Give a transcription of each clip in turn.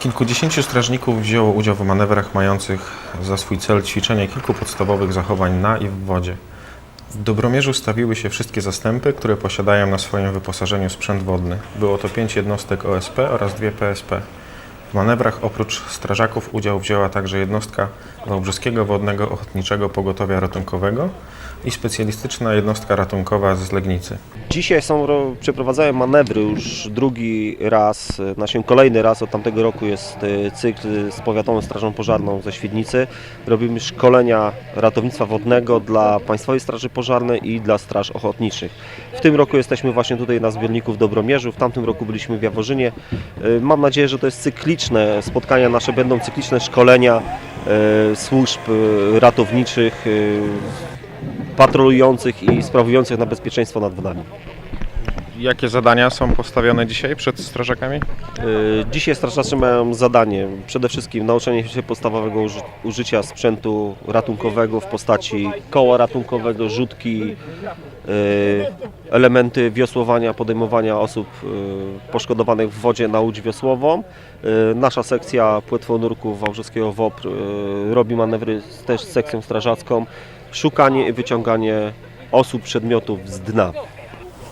Kilkudziesięciu strażników wzięło udział w manewrach mających za swój cel ćwiczenie kilku podstawowych zachowań na i w wodzie. W Dobromierzu stawiły się wszystkie zastępy, które posiadają na swoim wyposażeniu sprzęt wodny. Było to pięć jednostek OSP oraz dwie PSP. W manewrach oprócz strażaków udział wzięła także jednostka Wałbrzyskiego Wodnego Ochotniczego Pogotowia Ratunkowego i specjalistyczna jednostka ratunkowa z Legnicy. Dzisiaj są, ro- przeprowadzają manewry już drugi raz, znaczy kolejny raz od tamtego roku jest e, cykl z Powiatową Strażą Pożarną ze Świdnicy. Robimy szkolenia ratownictwa wodnego dla Państwowej Straży Pożarnej i dla Straż Ochotniczych. W tym roku jesteśmy właśnie tutaj na zbiorniku w Dobromierzu, w tamtym roku byliśmy w Jaworzynie. E, Mam nadzieję, że to jest cykliczne, spotkania nasze będą cykliczne szkolenia służb ratowniczych, patrolujących i sprawujących na bezpieczeństwo nad wodami. Jakie zadania są postawione dzisiaj przed strażakami? Y, Dzisiaj strażacy mają zadanie przede wszystkim nauczenie się podstawowego uży- użycia sprzętu ratunkowego w postaci koła ratunkowego, rzutki, y, elementy wiosłowania, podejmowania osób y, poszkodowanych w wodzie na łódź wiosłową. Nasza sekcja płetwonurków Wałbrzyskiego WOPR robi manewry też z sekcją strażacką, szukanie i wyciąganie osób, przedmiotów z dna.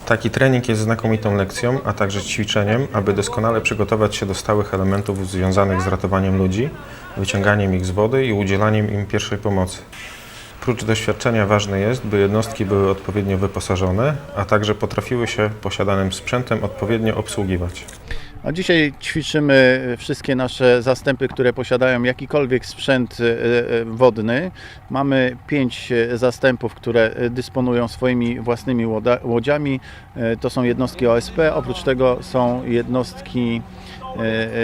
Taki trening jest znakomitą lekcją, a także ćwiczeniem, aby doskonale przygotować się do stałych elementów związanych z ratowaniem ludzi, wyciąganiem ich z wody i udzielaniem im pierwszej pomocy. Prócz doświadczenia ważne jest, by jednostki były odpowiednio wyposażone, a także potrafiły się posiadanym sprzętem odpowiednio obsługiwać. Dzisiaj ćwiczymy wszystkie nasze zastępy, które posiadają jakikolwiek sprzęt e, e, wodny. Mamy pięć e, zastępów, które dysponują swoimi własnymi łodziami. To są jednostki OSP, oprócz tego są jednostki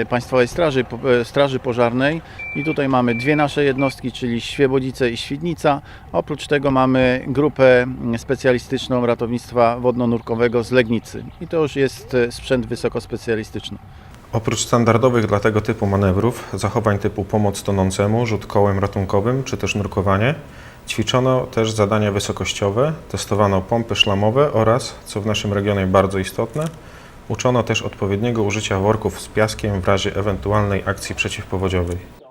Państwowej Straży, e, Straży Pożarnej i tutaj mamy dwie nasze jednostki, czyli Świebodzice i Świdnica. Oprócz tego mamy grupę specjalistyczną ratownictwa wodno-nurkowego z Legnicy i to już jest e, sprzęt wysokospecjalistyczny. Oprócz standardowych dla tego typu manewrów, zachowań typu pomoc tonącemu, rzut kołem ratunkowym czy też nurkowanie, ćwiczono też zadania wysokościowe, testowano pompy szlamowe oraz, co w naszym regionie bardzo istotne, uczono też odpowiedniego użycia worków z piaskiem w razie ewentualnej akcji przeciwpowodziowej.